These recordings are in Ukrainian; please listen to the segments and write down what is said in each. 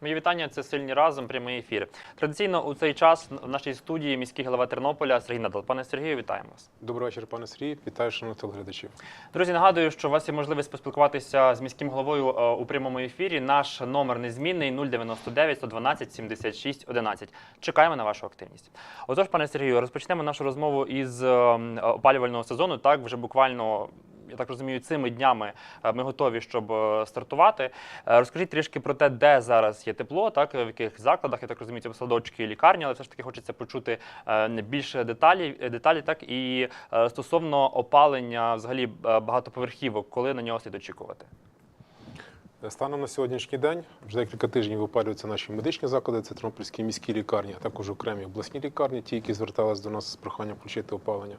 Мої вітання. Це сильні разом. Прямий ефір. Традиційно у цей час в нашій студії міський голова Тернополя Сергій Надал. Пане Сергію, вітаємо вас. Добрий вечір, пане Сергій. Вітаю шановних телеглядачів. Друзі, нагадую, що у вас є можливість поспілкуватися з міським головою е, у прямому ефірі. Наш номер незмінний 099 112 76 11. Чекаємо на вашу активність. Отож, пане Сергію, розпочнемо нашу розмову із е, опалювального сезону. Так, вже буквально. Я так розумію, цими днями е, ми готові, щоб е, стартувати. Е, Розкажіть трішки про те, де зараз є тепло, так в яких закладах, я так розумію, це садочки і лікарні, але все ж таки хочеться почути більше деталі, деталі, так і стосовно опалення взагалі багатоповерхівок, коли на нього слід очікувати. Станом на сьогоднішній день вже декілька тижнів опалюються наші медичні заклади, це Тернопільські міські лікарні, а також окремі обласні лікарні, ті, які зверталися до нас з проханням включити опалення.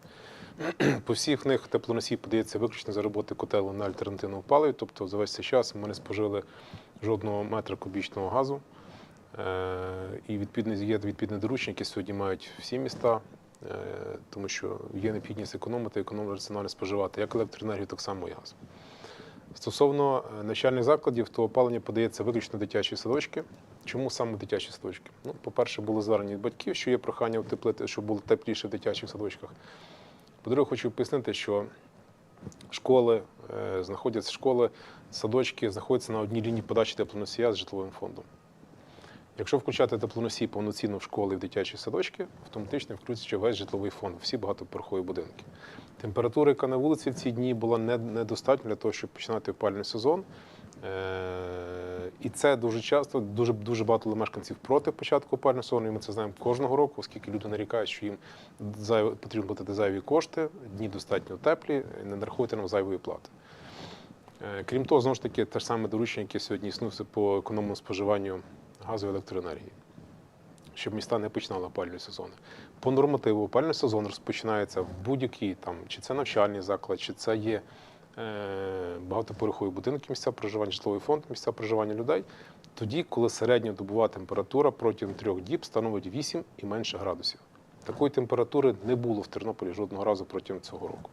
По всіх них теплоносій подається виключно за роботи котелу на альтернативному паливі, тобто за весь цей час ми не спожили жодного метра кубічного газу. Е, І відповідно є відповідне доручення, яке сьогодні мають всі міста, е, тому що є необхідність економити, економно раціонально споживати як електроенергію, так само і газ. Стосовно е, навчальних закладів, то опалення подається виключно дитячі садочки. Чому саме дитячі садочки? Ну, по-перше, було звернення від батьків, що є прохання утеплити, щоб було тепліше в дитячих садочках. По-друге, хочу пояснити, що школи е, знаходяться школи, садочки знаходяться на одній лінії подачі теплоносія з житловим фондом. Якщо включати теплоносій повноцінно в школи і в дитячі садочки, автоматично включиться весь житловий фонд, всі багатоповерхові будинки. Температура, яка на вулиці в ці дні була недостатньо для того, щоб починати опальний сезон. Е, І це дуже часто, дуже дуже багато мешканців проти початку опального сезону. І ми це знаємо кожного року, оскільки люди нарікають, що їм потрібно платити зайві кошти, дні достатньо теплі, не нарахуйте нам зайвої плати. Е, Крім того, знову ж таки, те ж саме доручення, яке сьогодні існує по економному споживанню газу і електроенергії, щоб міста не починали опалювальні сезони. По нормативу опалювальний сезон розпочинається в будь-який там, чи це навчальний заклад, чи це є е, багатоповерхові будинки, місця проживання, житловий фонд, місця проживання людей, тоді, коли середньодобова температура протягом трьох діб становить 8 і менше градусів. Такої температури не було в Тернополі жодного разу протягом цього року.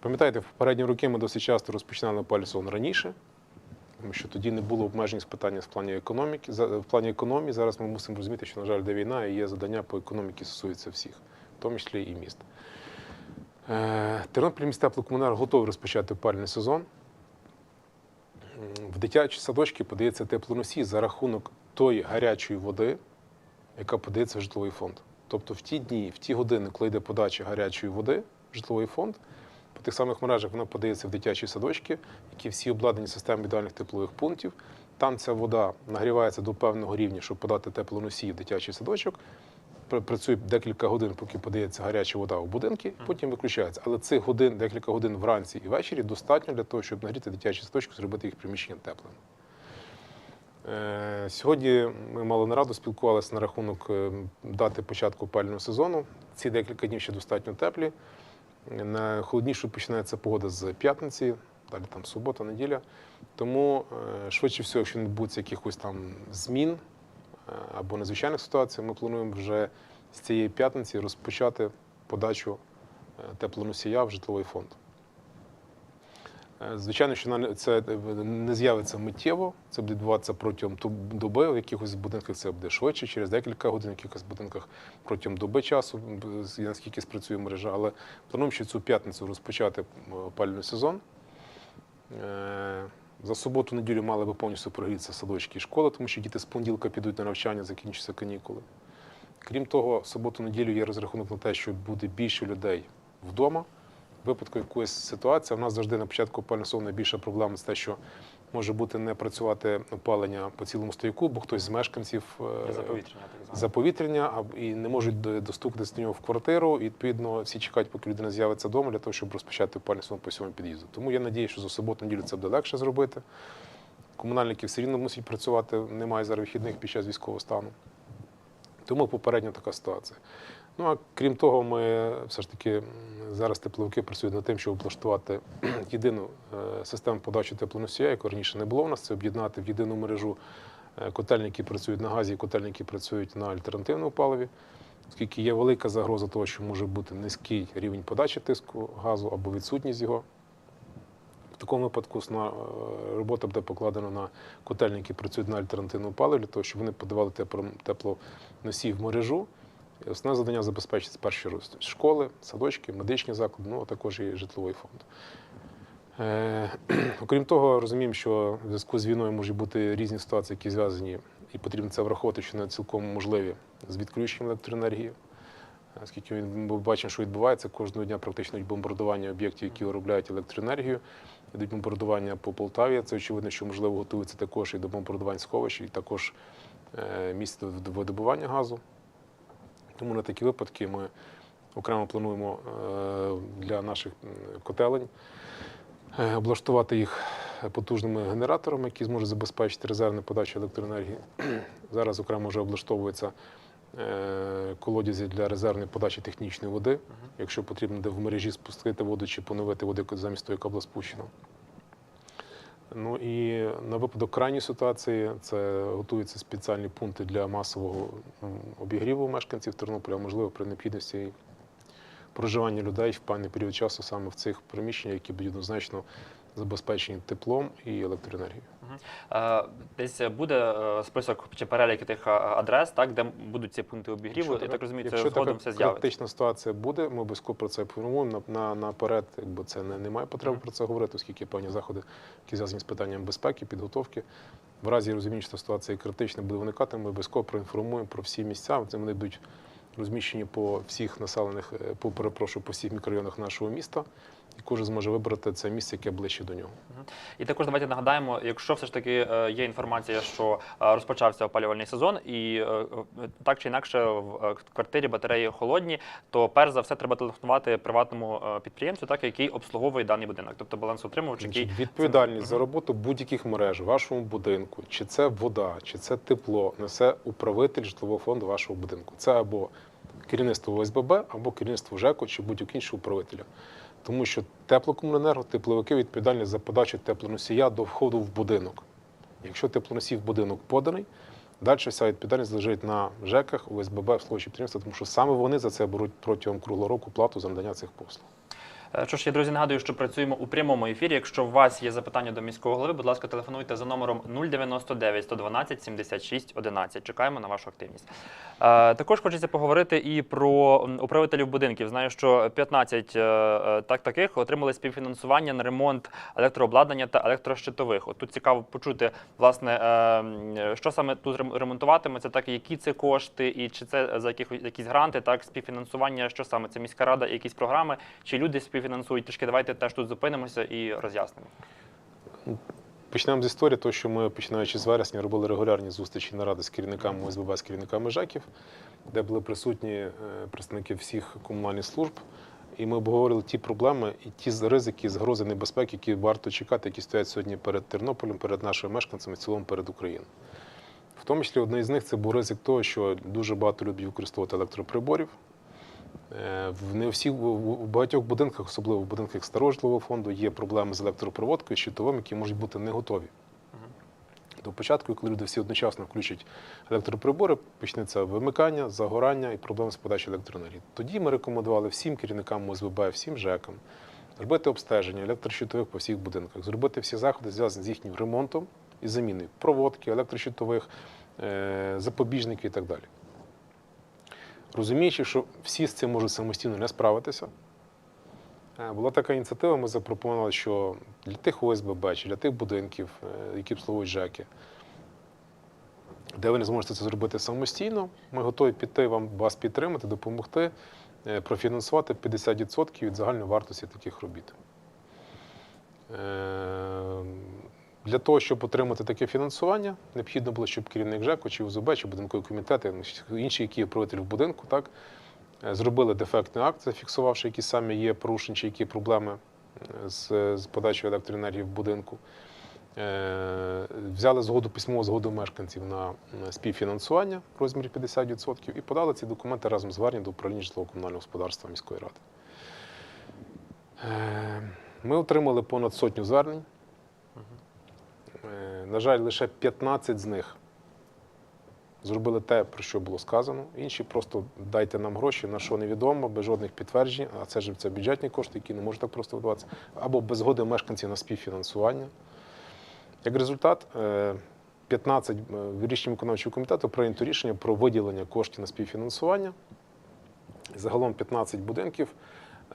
Пам'ятаєте, в попередні роки ми досить часто розпочинали сезон раніше, тому що тоді не було обмежень з питання в плані економіки. В плані економії зараз ми мусимо розуміти, що, на жаль, де війна і є завдання по економіці стосується всіх, в тому числі і міст. Е, Тернопіль міст теплокомунар готовий розпочати опалювальний сезон. В дитячі садочки подається теплоносій за рахунок тої гарячої води, яка подається в житловий фонд. Тобто в ті дні, в ті години, коли йде подача гарячої води в житловий фонд, тих самих мережах вона подається в дитячі садочки, які всі обладнані системою ідеальних теплових пунктів. Там ця вода нагрівається до певного рівня, щоб подати теплоносій в дитячий садочок. Працює декілька годин, поки подається гаряча вода у будинки, потім виключається. Але цих годин, декілька годин вранці і ввечері достатньо для того, щоб нагріти дитячі садочки, зробити їх приміщення теплим. Е, Сьогодні ми мали нараду, спілкувалися на рахунок е, дати початку опалювального сезону. Ці декілька днів ще достатньо теплі. На холоднішу починається погода з п'ятниці, далі там субота, неділя. Тому е, швидше всього, якщо не відбудеться якихось там змін е, або незвичайних ситуацій, ми плануємо вже з цієї п'ятниці розпочати подачу е, теплоносія в житловий фонд. Е, Звичайно, що це е, не з'явиться миттєво, це буде відбуватися протягом доби. В якихось будинках це буде швидше, через декілька годин, в якихось будинках протягом доби часу, наскільки спрацює мережа. Але плануємо ще цю п'ятницю розпочати опалювальний сезон. Е, За суботу-неділю мали би повністю прогрітися садочки і школи, тому що діти з понеділка підуть на навчання, закінчаться канікули. Крім того, в суботу-неділю є розрахунок на те, що буде більше людей вдома. Випадку якоїсь ситуації, в нас завжди на початку опалювального сезону найбільша проблема це те, що може бути не працювати опалення по цілому стояку, бо хтось з мешканців е, Заповітрення, заповітрення і не можуть до- достукатися до нього в квартиру. І відповідно всі чекають, поки людина з'явиться вдома для того, щоб розпочати опалювальний сезон по всьому під'їзду. Тому я надію, що за суботу-неділю це буде легше зробити. Комунальники все рівно мусять працювати, немає зараз вихідних під час військового стану. Тому попередня така ситуація. Ну а крім того, ми все ж таки зараз тепловики працюють над тим, щоб облаштувати єдину е, систему подачі теплоносія, яку раніше не було у нас. Це об'єднати в єдину мережу е, котельні, які працюють на газі, і котельні, які працюють на альтернативному паливі. Оскільки є велика загроза того, що може бути низький рівень подачі тиску газу або відсутність його. В такому випадку сна- е, робота буде покладена на котельні, які працюють на альтернативному паливі, для того, щоб вони подавали тепло- теплоносій в мережу. І Основне завдання забезпечити перші рост школи, садочки, медичні заклади, ну а також і житловий фонд. Е, окрім того, розуміємо, що в зв'язку з війною можуть бути різні ситуації, які зв'язані, і потрібно це враховувати, що не цілком можливі з відключенням електроенергії. Оскільки ми бачимо, що відбувається кожного дня практично бомбардування об'єктів, які виробляють електроенергію. Йдуть бомбардування по Полтаві. Це очевидно, що можливо готується також і до бомбардувань сховищ, і також е, місць видобування газу. Тому на такі випадки ми окремо плануємо е, для наших котелень е, облаштувати їх потужними генераторами, які зможуть забезпечити резервну подачу електроенергії. Зараз окремо вже облаштовуються е, колодязі для резервної подачі технічної води, якщо потрібно де в мережі спустити воду чи поновити воду замість того, яка була спущена. Ну і на випадок крайньої ситуації це готуються спеціальні пункти для масового обігріву мешканців Тернополя, можливо, при необхідності проживання людей в певний період часу саме в цих приміщеннях, які будуть однозначно забезпечені теплом і електроенергією. Десь буде е, список чи перелік тих адрес, так, де будуть ці пункти обігріву. Я так розумію, це якщо згодом все з'явиться. критична ситуація буде, ми обов'язково про це поінформуємо на, на, наперед, якби це не, немає потреби про це говорити, оскільки є певні заходи, які зв'язані з питанням безпеки, підготовки. В разі розуміння, що ситуація критична буде виникати, ми обов'язково проінформуємо про всі місця. Це вони будуть розміщені по всіх населених, е, по перепрошую, по всіх мікрорайонах нашого міста, і кожен зможе вибрати це місце, яке ближче до нього. І також давайте нагадаємо, якщо все ж таки е, є інформація, що е, розпочався опалювальний сезон, і е, так чи інакше в квартирі батареї холодні, то перш за все треба телефонувати приватному підприємцю, так який обслуговує даний будинок, тобто балансоутримувач, який відповідальність за роботу будь-яких мереж в вашому будинку, чи це вода, чи це тепло, несе управитель житлового фонду вашого будинку. Це або керівництво ОСББ, або керівництво ЖЕКу, чи будь-якого іншого управителя. Тому що теплокомуненерго, тепловики відповідальні за подачу теплоносія до входу в будинок. Якщо теплоносій в будинок поданий, далі вся відповідальність лежить на ЖЕКах, ОСББ, обслуговуючі підприємства, тому що саме вони за це беруть протягом круглого року плату за надання цих послуг. Е, Що ж, я друзі, нагадую, що працюємо у прямому ефірі. Якщо у вас є запитання до міського голови, будь ласка, телефонуйте за номером 099 112 76 11. Чекаємо на вашу активність. Е, Також хочеться поговорити і про управителів будинків. Знаю, що 15 е, так таких отримали співфінансування на ремонт електрообладнання та електрощитових. От тут цікаво почути, власне, що саме тут ремонтуватиметься, так які це кошти, і чи це за якісь гранти, так співфінансування, що саме це міська рада, якісь програми, чи люди співфінансують. Трішки давайте теж тут зупинимося і роз'яснимо. Почнемо з історії, того, що ми, починаючи з вересня, робили регулярні зустрічі наради з керівниками ОСББ, з керівниками ЖЕКів, де були присутні е, представники всіх комунальних служб. І ми обговорили ті проблеми і ті ризики, загрози небезпеки, які варто чекати, які стоять сьогодні перед Тернополем, перед нашими мешканцями, в цілому перед Україною. В тому числі одне з них це був ризик того, що дуже багато людей використовувати електроприборів. Е, В не всіх в- багатьох будинках, особливо в будинках старого житлового фонду, є проблеми з електропроводкою, щитовим, які можуть бути не готові. До початку, коли люди всі одночасно включать електроприбори, почнеться вимикання, загорання і проблеми з подачі електроенергії. Тоді ми рекомендували всім керівникам ОСББ, всім ЖЕКам зробити обстеження електрощитових по всіх будинках, зробити всі заходи, зв'язані з їхнім ремонтом і заміною проводки, електрощитових, е, запобіжників і так далі. Розуміючи, що всі з цим можуть самостійно не справитися, е, була така ініціатива, ми запропонували, що для тих ОСББ чи для тих будинків, е, які обслуговують ЖЕКи, де ви не зможете це зробити самостійно, ми готові піти вам вас підтримати, допомогти, е, профінансувати 50% від загальної вартості таких робіт. Для того, щоб отримати таке фінансування, необхідно було, щоб керівник ЖЕКу, чи УЗБ, чи будинковий комітет, чи інші, які є в будинку, так, е, зробили дефектний акт, зафіксувавши, які саме є порушення, чи які проблеми е, з, з подачею електроенергії в будинку. Е, Взяли згоду, письмову згоду мешканців на співфінансування в розмірі 50% і подали ці документи разом з зверненням до управління житлово-комунального господарства міської ради. Ми отримали понад сотню звернень. Е, На жаль, лише 15 з них зробили те, про що було сказано. Інші просто дайте нам гроші, на що невідомо, без жодних підтверджень. А це ж це бюджетні кошти, які не можуть так просто видаватися, або без згоди мешканців на співфінансування. Як результат, е, 15 е, в рішенні виконавчого комітету прийнято рішення про виділення коштів на співфінансування. Загалом 15 будинків.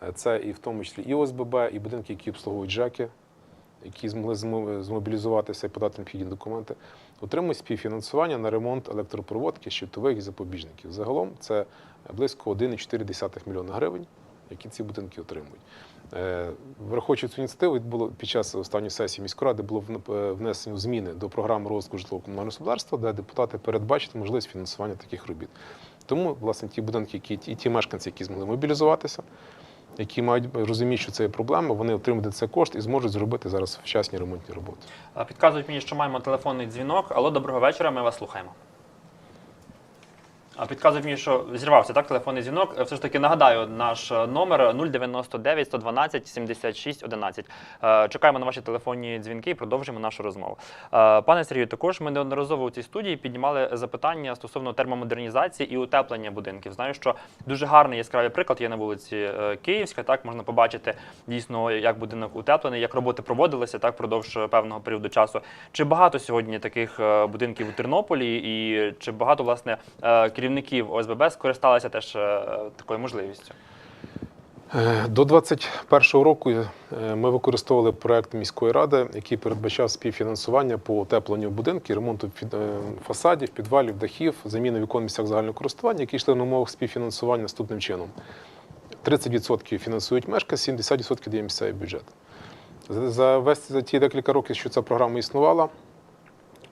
Е, Це і в тому числі і ОСББ, і будинки, які обслуговують ЖЕКи, які змогли змобілізуватися і подати необхідні документи, отримують співфінансування на ремонт електропроводки, щитових і запобіжників. Загалом це близько 1,4 мільйона гривень, які ці будинки отримують. Е, Враховуючи цю ініціативу, було під час останньої сесії міської ради було е, внесено зміни до програми розвитку житлово-комунального господарства, де депутати передбачили можливість фінансування таких робіт. Тому, власне, ті будинки, які і ті мешканці, які змогли мобілізуватися, які мають розуміють, що це є проблема, вони отримують це кошт і зможуть зробити зараз вчасні ремонтні роботи. Е, Підказують мені, що маємо телефонний дзвінок. Алло, доброго вечора, ми вас слухаємо. А Підказують мені, що зірвався так, телефонний дзвінок. Е, Все ж таки нагадаю, наш е, номер 099 112 76 11. Е, Чекаємо на ваші телефонні дзвінки і продовжимо нашу розмову. Е, Пане Сергію, також ми неодноразово у цій студії піднімали запитання стосовно термомодернізації і утеплення будинків. Знаю, що дуже гарний яскравий приклад є на вулиці Київська. Так можна побачити дійсно, як будинок утеплений, як роботи проводилися так впродовж певного періоду часу. Чи багато сьогодні таких будинків у Тернополі, і чи багато власне е, керівників ОСББ скористалися теж е, такою можливістю? Е, До 2021 року е, ми використовували проект міської ради, який передбачав співфінансування по утепленню будинків, ремонту фасадів, підвалів, дахів, заміни вікон в місцях загального користування, які йшли на умовах співфінансування наступним чином. 30% фінансують мешканці, 70% дає місцевий бюджет. За весь за ті декілька років, що ця програма існувала,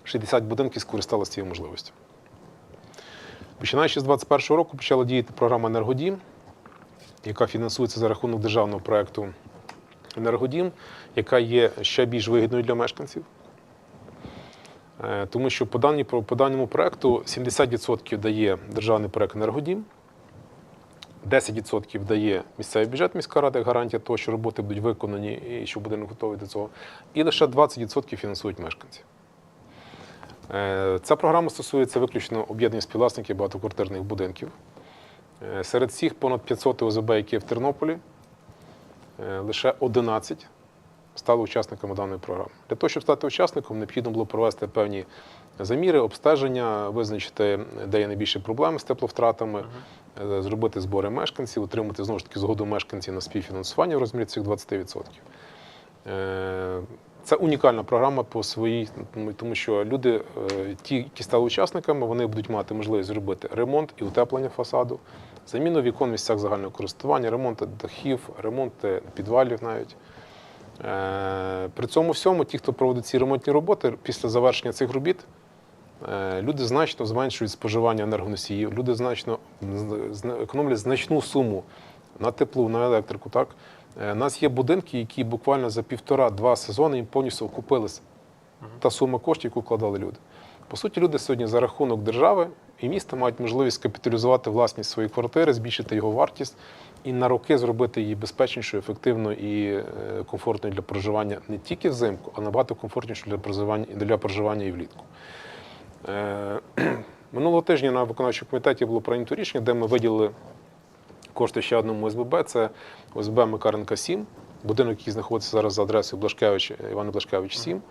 60 будинків скористалися цією можливістю. Починаючи з 2021 року почала діяти програма Енергодім, яка фінансується за рахунок державного проєкту Енергодім, яка є ще більш вигідною для мешканців. Е, Тому що по, даній, по даному проєкту 70% дає державний проєкт Енергодім, 10% дає місцевий бюджет міська рада як гарантія того, що роботи будуть виконані і що будинок готовий до цього. І лише 20% фінансують мешканці. Е, Ця програма стосується виключно об'єднання співвласників багатоквартирних будинків. Е, Серед всіх понад 500 ОЗБ, які в Тернополі, е, лише 11 стали учасниками даної програми. Для того, щоб стати учасником, необхідно було провести певні заміри, обстеження, визначити, де є найбільші проблеми з тепловтратами, зробити збори мешканців, отримати знову ж таки згоду мешканців на співфінансування в розмірі цих 20%. Е, Це унікальна програма по своїй, тому- тому що люди, е, ті, які стали учасниками, вони будуть мати можливість зробити ремонт і утеплення фасаду, заміну вікон в місцях загального користування, ремонт дахів, ремонт підвалів навіть. Е, При цьому всьому, ті, хто проводить ці ремонтні роботи, після завершення цих робіт, е, люди значно зменшують споживання енергоносіїв, люди значно економлять значну суму на теплу, на електрику. Так? Е, У нас є будинки, які буквально за півтора-два сезони їм повністю окупилися. Та сума коштів, яку вкладали люди. По суті, люди сьогодні за рахунок держави і міста мають можливість капіталізувати власність своєї квартири, збільшити його вартість і на роки зробити її безпечнішою, ефективною і е, комфортною для проживання не тільки взимку, а набагато комфортнішою для проживання для проживання і влітку. Е, Минулого тижня на виконавчому комітеті було прийнято рішення, де ми виділили кошти ще одному ОСББ. Це ОСБ Макаренка 7, будинок, який знаходиться зараз за адресою Блашкевич, Івана Блашкевич 7.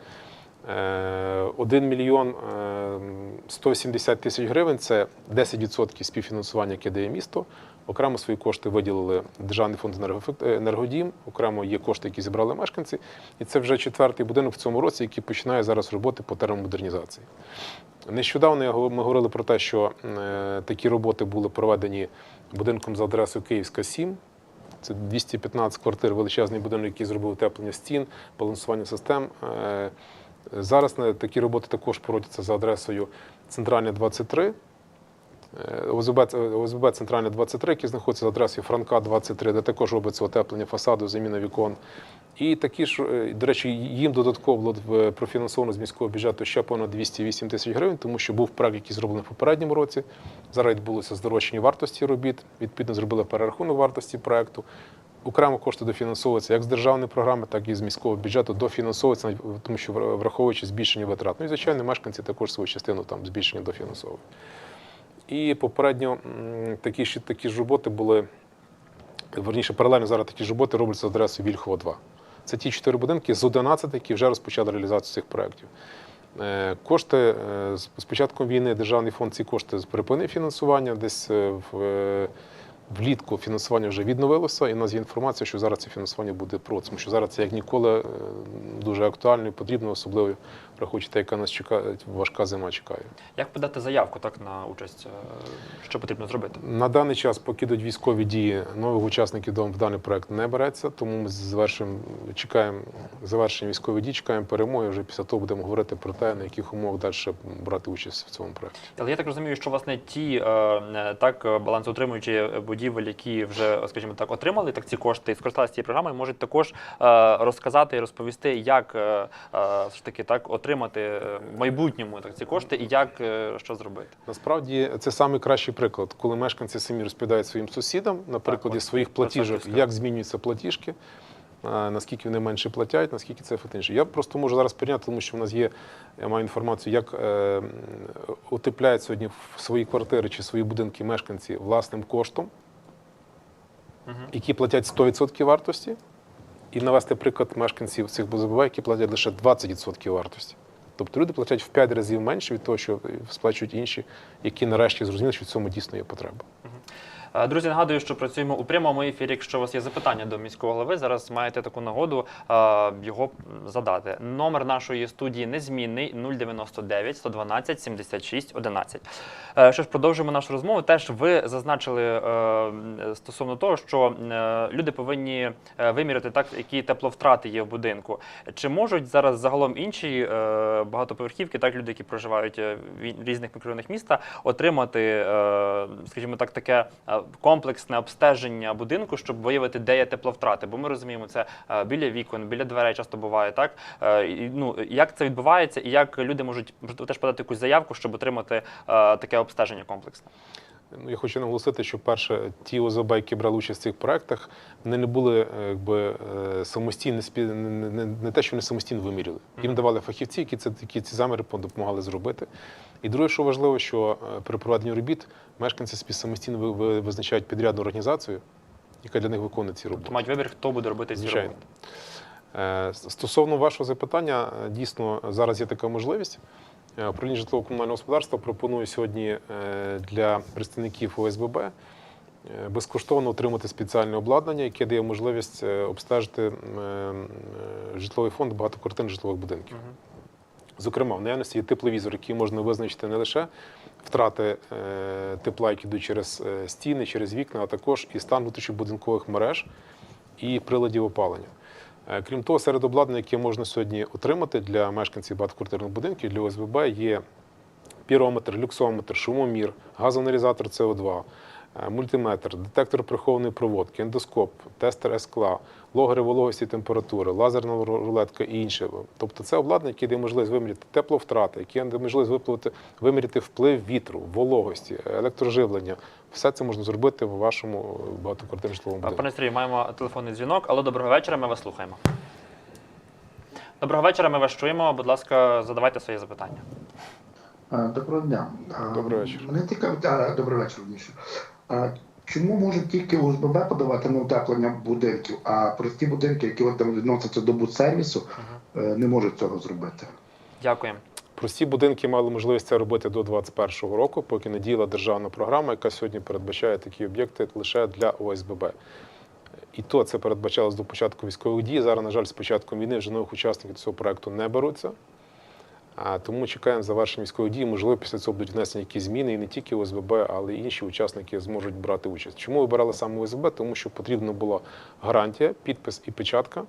Е, 1 мільйон е, 170 тисяч гривень це 10% співфінансування, яке дає місто. Окремо свої кошти виділили Державний фонд «Енергоефект- е, енергодім, окремо є кошти, які зібрали мешканці. І це вже четвертий будинок в цьому році, який починає зараз роботи по термомодернізації. Нещодавно ми говорили про те, що е, такі роботи були проведені будинком за адресою Київська 7. Це 215 квартир, величезний будинок, який зробив утеплення стін, балансування систем. Е, Зараз такі роботи також проводяться за адресою Центральна 23. Е, ОСБ, це- ОСБ Центральна 23, який знаходиться за адресою Франка 23, де також робиться утеплення фасаду, заміна вікон. І такі ж, е, до речі, їм додатково було профінансовано з міського бюджету ще понад 208 тисяч гривень, тому що був проект, який зроблений в попередньому році. Зараз відбулося здорожчання вартості робіт. Відповідно, зробили перерахунок вартості проекту. Окремо кошти дофінансовуються як з державної програми, так і з міського бюджету дофінансовуються, тому що враховуючи збільшення витрат. Ну і звичайно, мешканці також свою частину там збільшення дофінансовують. І попередньо такі ж такі ж роботи були. Верніше, паралельно зараз такі ж роботи робляться за адресою Вільхова 2. Це ті чотири будинки з 11, які вже розпочали реалізацію цих проєктів. Е, Кошти е, з з початком війни державний фонд ці кошти припинив фінансування. Десь е, в, влітку фінансування вже відновилося, і в нас є інформація, що зараз це фінансування буде про, тому що зараз це як ніколи дуже актуально і потрібно, особливо враховуючи яка нас чекає, важка зима чекає. Як подати заявку так на участь? Е, Що потрібно зробити? На даний час, поки йдуть військові дії, нових учасників в даний проект не береться, тому ми завершуємо, чекаємо завершення військових дій, чекаємо перемоги. Вже після того будемо говорити про те, на яких умовах далі брати участь в цьому проекті. Але я так розумію, що власне ті е, так балансоутримуючі будівель, які вже, скажімо так, отримали так ці кошти і скористалися цією програмою, можуть також е, розказати і розповісти, як все ж таки так отримати е, в майбутньому так ці кошти і як е, що зробити. Насправді це найкращий приклад, коли мешканці самі розповідають своїм сусідам на прикладі своїх платіжок, як змінюються платіжки, наскільки вони менше платять, наскільки це ефективніше. Я просто можу зараз прийняти, тому що в нас є, я маю інформацію, як е, утепляють сьогодні в свої квартири чи свої будинки мешканці власним коштом, які платять 100% вартості, і навести приклад мешканців цих БЗБ, які платять лише 20% вартості. Тобто люди платять в 5 разів менше від того, що сплачують інші, які нарешті зрозуміли, що в цьому дійсно є потреба. Е, Друзі, нагадую, що працюємо у прямому ефірі. Якщо у вас є запитання до міського голови, зараз маєте таку нагоду е, його задати. Номер нашої студії незмінний 099 112 76 11. Е, Що ж, продовжуємо нашу розмову. Теж ви зазначили е, стосовно того, що люди повинні виміряти так, які тепловтрати є в будинку. Чи можуть зараз загалом інші багатоповерхівки, так люди, які проживають в різних мікрорайонах міста, отримати, скажімо так, таке комплексне обстеження будинку, щоб виявити, де є тепловтрати? Бо ми розуміємо, це е, біля вікон, біля дверей часто буває так. Е, і, Ну як це відбувається, і як люди можуть теж подати якусь заявку, щоб отримати е, таке обстеження комплексне? Ну, я хочу наголосити, що перше, ті ОЗБ, які брали участь в цих проектах, вони не були якби самостійно не те, що вони самостійно виміряли. Їм давали фахівці, які це які ці заміри допомагали зробити. І друге, що важливо, що е, при проведенні робіт мешканці самостійно ви- ви- визначають підрядну організацію, яка для них виконує ці роботи. Тобто мають вибір, хто буде робити ці Звичайно. роботи. Е, Стосовно вашого запитання, е, дійсно зараз є така можливість. Управління житлово-комунального господарства пропонує сьогодні для представників ОСББ безкоштовно отримати спеціальне обладнання, яке дає можливість обстежити житловий фонд багатоквартирних житлових будинків. Зокрема, в наявності є тепловізор, який можна визначити не лише втрати е, тепла, які йдуть через е, стіни, через вікна, а також і стан внутрішньобудинкових мереж і приладів опалення. Е, Крім того, серед обладнання, яке можна сьогодні отримати для мешканців багатоквартирних будинків, для ОСББ є пірометр, люксометр, шумомір, газонарізатор СО2, е, мультиметр, детектор прихованої проводки, ендоскоп, тестер скла, логери вологості і температури, лазерна рулетка і інше. Тобто це обладнання, яке дає можливість виміряти тепловтрати, яке дає можливість випливати, виміряти вплив вітру, вологості, електроживлення. Все це можна зробити в вашому багатоквартирному житловому будинку. Пане Сергію, маємо телефонний дзвінок. Алло, доброго вечора, ми вас слухаємо. Доброго вечора, ми вас чуємо. Будь ласка, задавайте свої запитання. Доброго дня. А, Добрий вечір. Мене цікавить, а, добрий вечір, чому можуть тільки ОСББ подавати на утеплення будинків, а прості будинки, які от там відносяться до будсервісу, е, не можуть цього зробити? Дякуємо. Прості будинки мали можливість це робити до 2021 року, поки не діяла державна програма, яка сьогодні передбачає такі об'єкти лише для ОСББ. І то це передбачалось до початку військових дій. Зараз, на жаль, з початком війни вже нових учасників цього проекту не беруться. Тому чекаємо завершення військових дій. Можливо, після цього будуть внесені якісь зміни, і не тільки ОСББ, але й інші учасники зможуть брати участь. Чому вибирали саме ОСББ? Тому що потрібна була гарантія, підпис і печатка.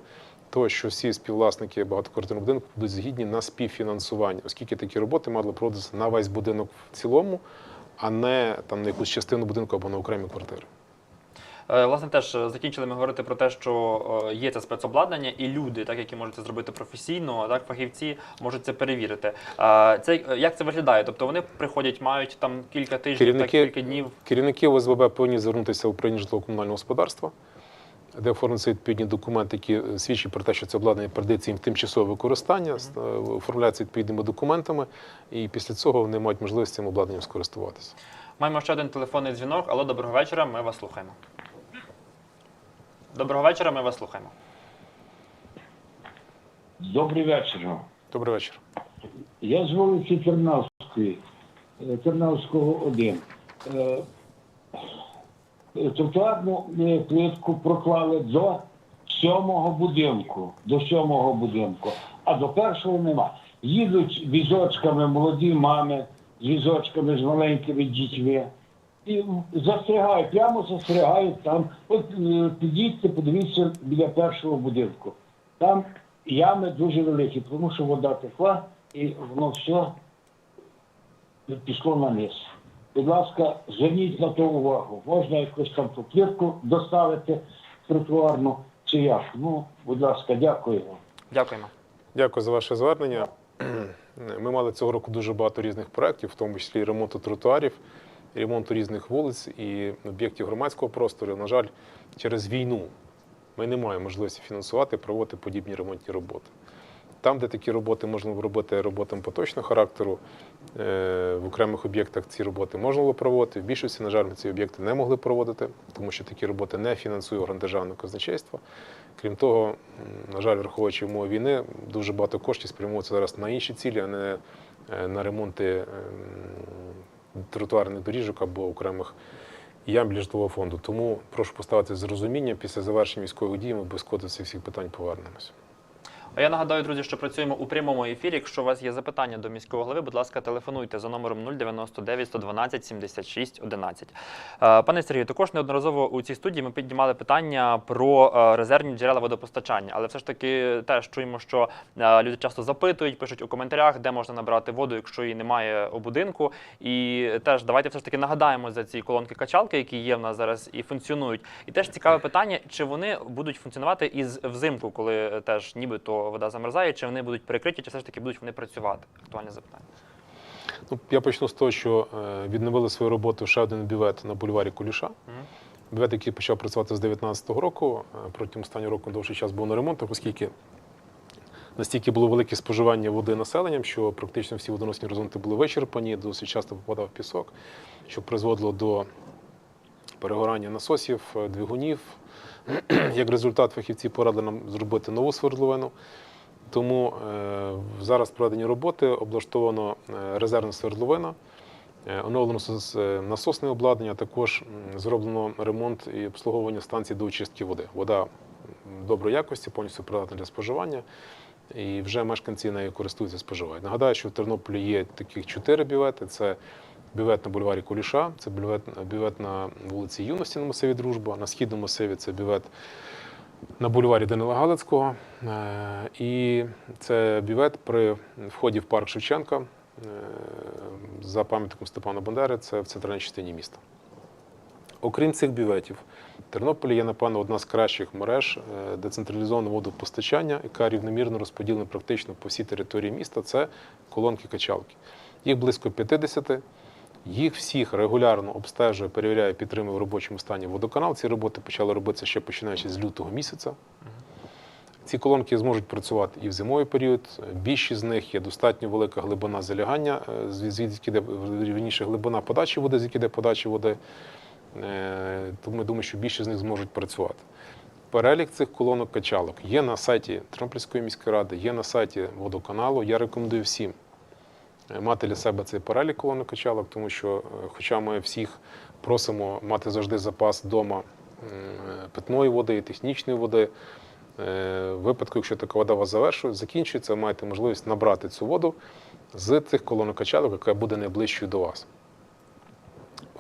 Того, що всі співвласники багатоквартирного будинку будуть згідні на співфінансування, оскільки такі роботи мали проводитися на весь будинок в цілому, а не там на якусь частину будинку або на окремі квартири. Е, Власне, теж е, закінчили ми говорити про те, що е, є це спецобладнання, і люди, так які можуть це зробити професійно, так фахівці можуть це перевірити. Це як це виглядає? Тобто вони приходять, мають там кілька тижнів, так кілька днів. Керівники ОСББ повинні звернутися в управління житлово-комунального господарства де оформлюються відповідні документи, які свідчать про те, що це обладнання передається їм в тимчасове використання, с- е, оформляється відповідними документами, і після цього вони мають можливість цим обладнанням скористуватися. Маємо ще один телефонний дзвінок. Алло, доброго вечора, ми вас слухаємо. Доброго вечора, ми вас слухаємо. Добрий вечір. Добрий вечір. Я з вулиці Тернавської, е, Тернавського 1. Е, е, Тротуарну е, плитку проклали до сьомого будинку, до сьомого будинку, а до першого нема. Їдуть візочками молоді мами, з візочками з маленькими дітьми. І застрягають, прямо застрягають там. От е, підійдьте, подивіться біля першого будинку. Там ями дуже великі, тому що вода текла і воно все пішло на низ. Будь ласка, зверніть на то увагу. Можна якусь там ту плитку доставити тротуарну чи як. Ну, будь ласка, дякую вам. Дякуємо. Дякую за ваше звернення. Ми мали цього року дуже багато різних проєктів, в тому числі і ремонту тротуарів, ремонту різних вулиць і об'єктів громадського простору. На жаль, через війну ми не маємо можливості фінансувати, проводити подібні ремонтні роботи. Там, де такі роботи можна робити роботам поточного характеру, е, в окремих об'єктах ці роботи можна було проводити. В більшості, на жаль, ми ці об'єкти не могли проводити, тому що такі роботи не фінансує орган державного казначейства. Крім того, на жаль, враховуючи умови війни, дуже багато коштів спрямується зараз на інші цілі, а не е, на ремонти ем, тротуарних доріжок або окремих ям для житлового фонду. Тому прошу поставити з розумінням після завершення військових дій ми без цих всіх питань повернемося. А я нагадаю, друзі, що працюємо у прямому ефірі. Якщо у вас є запитання до міського голови, будь ласка, телефонуйте за номером 099 112 76 11. Е, Пане Сергію, також неодноразово у цій студії ми піднімали питання про е, резервні джерела водопостачання, але все ж таки теж чуємо, що е, люди часто запитують, пишуть у коментарях, де можна набрати воду, якщо її немає у будинку. І теж давайте все ж таки нагадаємо за ці колонки качалки, які є в нас зараз і функціонують. І теж цікаве питання, чи вони будуть функціонувати із взимку, коли теж нібито вода замерзає, чи вони будуть перекриті, чи все ж таки будуть вони працювати? Актуальне запитання. Ну, я почну з того, що е, відновили свою роботу ще один бювет на бульварі Куліша. Мгм. Бювет, який почав працювати з 2019 року, е, протягом останнього року довший час був на ремонтах, оскільки настільки було велике споживання води населенням, що практично всі водоносні горизонти були вичерпані, досить часто попадав пісок, що призводило до перегорання насосів, е, двигунів. Як результат, фахівці порадили нам зробити нову свердловину. Тому е, зараз проведені роботи, облаштовано е, резервна свердловина, е, оновлено насосне обладнання, також зроблено ремонт і обслуговування станцій до очистки води. Вода доброї якості, повністю придатна для споживання, і вже мешканці нею користуються, споживають. Нагадаю, що в Тернополі є таких чотири бювети. Це бювет на бульварі Куліша, це бювет, бювет на вулиці Юності на масиві Дружба, на східному масиві це бювет на бульварі Данила Галицького. Е, І це бювет при вході в парк Шевченка е, за пам'ятником Степана Бандери, це в центральній частині міста. Окрім цих бюветів, в Тернополі є, напевно, одна з кращих мереж е, децентралізованого водопостачання, яка рівномірно розподілена практично по всій території міста. Це колонки качалки. Їх близько 50. Їх всіх регулярно обстежує, перевіряє, підтримує в робочому стані водоканал. Ці роботи почали робитися ще починаючи з лютого місяця. Ці колонки зможуть працювати і в зимовий період. Більшість з них є достатньо велика глибина залягання, е, звідки йде вірніше глибина подачі води, звідки йде подача води. Е, Тому я думаю, що більшість з них зможуть працювати. Перелік цих колонок качалок є на сайті Тернопільської міської ради, є на сайті водоканалу. Я рекомендую всім мати для себе цей перелік колонок качалок, тому що, е, хоча ми всіх просимо мати завжди запас вдома питної води і технічної води. Е, В випадку, якщо така вода вас завершує, закінчується, ви маєте можливість набрати цю воду з тих колонок качалок, яка буде найближчою до вас.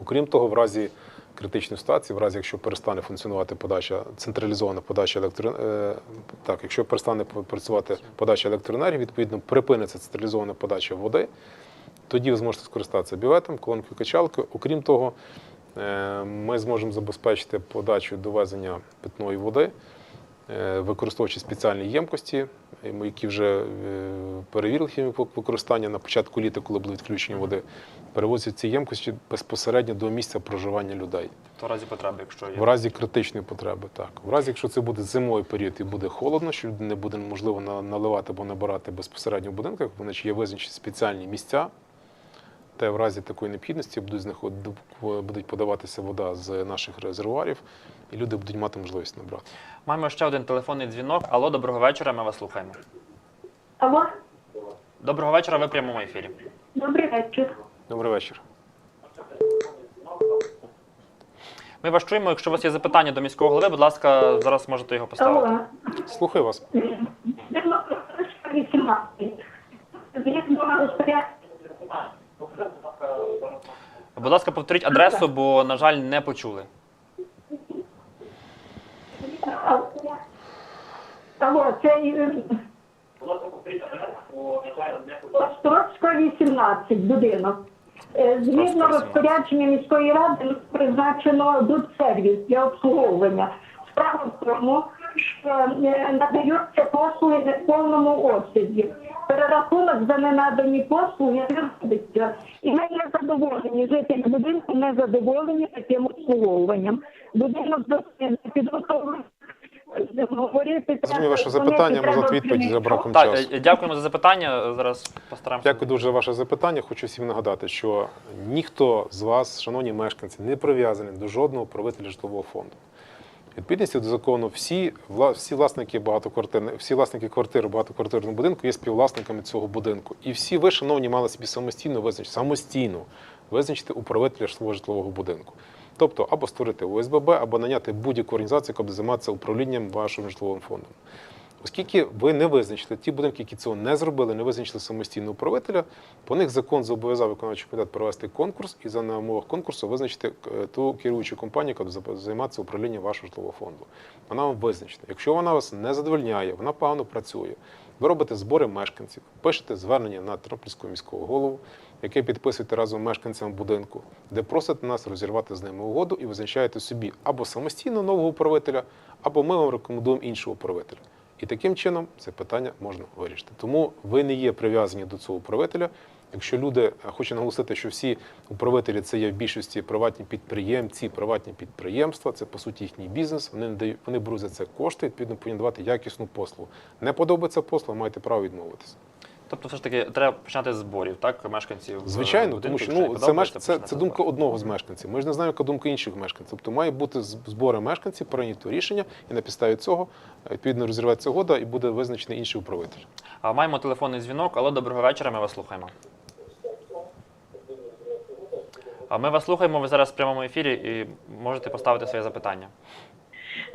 Окрім того, в разі критичної ситуації, в разі, якщо перестане функціонувати подача, централізована подача електро... е, так, якщо перестане працювати подача електроенергії, відповідно припиниться централізована подача води, тоді ви зможете скористатися біветом, колонкою качалкою. Окрім того, е, ми зможемо забезпечити подачу довезення питної води використовуючи спеціальні ємкості, е, які вже е, перевірили хімію використання на початку літа, коли були відключені води, перевозять ці ємкості безпосередньо до місця проживання людей. То в разі потреби, якщо є. В разі критичної потреби, так. В разі, якщо це буде зимовий період і буде холодно, що не буде можливо на- наливати або набирати безпосередньо в будинках, вони ж є визначені спеціальні місця, де в разі такої необхідності будуть, знаход... будуть подаватися вода з наших резервуарів, і люди будуть мати можливість набрати. Маємо ще один телефонний дзвінок. Алло, доброго вечора. Ми вас слухаємо. Алло, Доброго вечора. Ви в прямому ефірі. добрий вечір. Добрий вечір. Ми вас чуємо. Якщо у вас є запитання до міського голови, будь ласка, зараз можете його поставити. Алло, Слухаю вас. 18. Будь ласка, повторіть адресу, бо, на жаль, не почули. Алло, це Острозька 18, будинок. Е, Згідно розпорядження міської ради призначено дудсервіс для обслуговування. Справа в тому, що е, надаються послуги в повному обсязі. Перерахунок за ненадані послуги не робиться. І ми не задоволені. Жителі будинку не задоволені таким обслуговуванням. Будинок підготовлений. Говорити Зрозумів ваше запитання, можна відповідь за браком Так, часу. дякуємо за запитання. Зараз постараємося. Дякую дуже за ваше запитання. Хочу всім нагадати, що ніхто з вас, шановні мешканці, не прив'язаний до жодного правителя житлового фонду. Відповідності до закону, всі, всі власники багатоквартирних, всі власники квартир у багатоквартирному будинку є співвласниками цього будинку. І всі ви, шановні, мали собі самостійно визначити, самостійно визначити управителя свого житлового будинку. Тобто або створити ОСББ, або наняти будь-яку організацію, яка буде займатися управлінням вашим житловим фондом. Оскільки ви не визначили ті будинки, які цього не зробили, не визначили самостійного управителя, по них закон зобов'язав виконавчий комітет провести конкурс і за на умовах конкурсу визначити е, ту керуючу компанію, яка буде займатися управлінням вашого житлового фонду. Вона вам визначена. Якщо вона вас не задовольняє, вона погано працює. Ви робите збори мешканців, пишете звернення на Тернопільського міського голову, яке підписуєте разом мешканцям будинку, де просите нас розірвати з ними угоду і визначаєте собі або самостійно нового управителя, або ми вам рекомендуємо іншого управителя. І таким чином це питання можна вирішити. Тому ви не є прив'язані до цього управителя. Якщо люди хочуть хочу наголосити, що всі управителі це є в більшості приватні підприємці, приватні підприємства, це по суті їхній бізнес. Вони надають, вони беруть за це кошти, відповідно повинні давати якісну послугу. Не подобається послуга, маєте право відмовитися. Тобто, все ж таки, треба починати з зборів, так, мешканців. е, Звичайно, будинку, тому що ну це, меш... це, це думка одного з мешканців. Ми ж не знаємо, яка думка інших мешканців. Тобто має бути з- збори мешканців, прийнято рішення, і на підставі цього е, відповідно розірветься угода і буде визначений інший управитель. А маємо телефонний дзвінок. Алло, доброго вечора. Ми вас слухаємо. А ми вас слухаємо. Ви зараз в прямому ефірі і можете поставити своє запитання.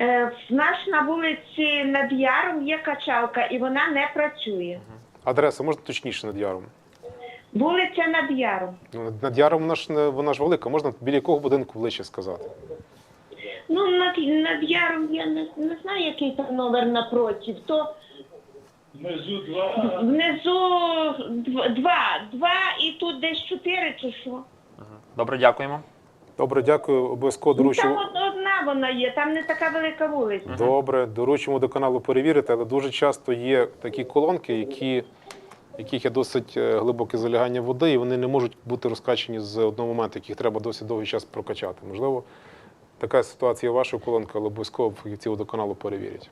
Е, В нас на вулиці над Яром є качалка, і вона не працює. Адреса можна точніше над яром. Вулиця над Яром. Ну, над яром вона ж не вона ж велика. Можна біля якого будинку ближче сказати. Ну, над, над Яром я не, не знаю, який там номер напротив. То внизу два. Внизу дв- два. Два і тут десь чотири чи що. Добре, дякуємо. Добре, дякую. Обов'язково Ну, доручимо. там одна вона є, там не така велика вулиця. Добре, доручимо до каналу перевірити, але дуже часто є такі колонки, які, яких є досить е, глибоке залягання води, і вони не можуть бути розкачені з одного моменту, яких треба досить довгий час прокачати. Можливо, така ситуація ваша колонка, але обов'язково фахівці водоканалу перевірять.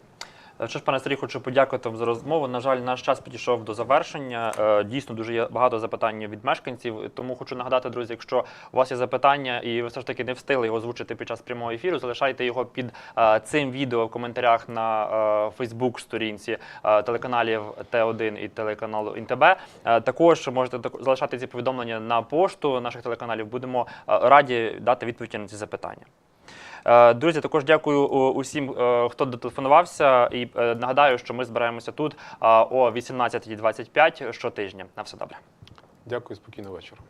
Е, Що ж, пане Сергій, хочу подякувати вам за розмову. На жаль, наш час підійшов до завершення. Е, Дійсно, дуже є багато запитань від мешканців. Тому хочу нагадати, друзі, якщо у вас є запитання і ви все ж таки не встигли його озвучити під час прямого ефіру, залишайте його під е, цим відео в коментарях на Фейсбук сторінці е, телеканалів Т1 і телеканалу ІНТБ. Е, Також можете залишати ці повідомлення на пошту наших телеканалів. Будемо раді дати відповіді на ці запитання. Е, Друзі, також дякую е, усім, е, хто дотелефонувався. І нагадаю, що ми збираємося тут о 18.25 щотижня. На все добре. Дякую, спокійного вечора.